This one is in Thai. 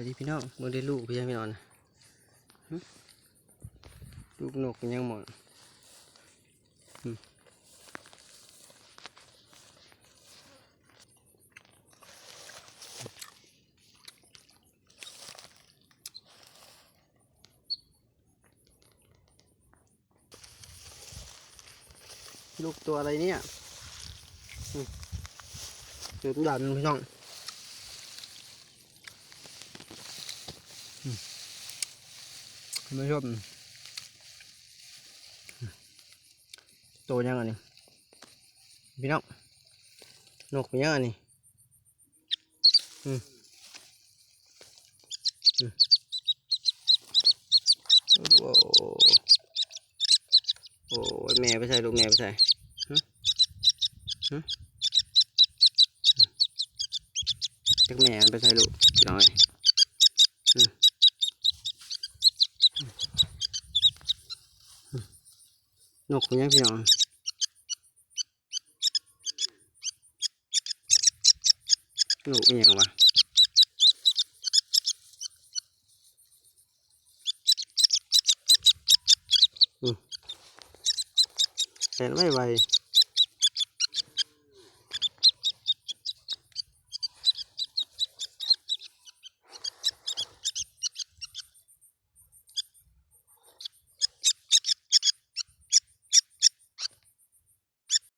วัสดีพี่น้องเมื่อได้ลูกพี่ยังพี่นอนลูกนกยังหมดลูกตัวอะไรเนี่ยหึลูกดำพี่น้อง คุณผู้ชมโตยังอันนี้พี่น้องนกเป็นยังอันนี้อืมอืมโอ้โหโอ้แม่ไปใส่ลูกแม่ไปใส่หึหึจักแม่ไปใส่ลูกน้อยอืม นกเป็นยังพี่น้องนกเป็นยังวะอืมแสนไม่ไว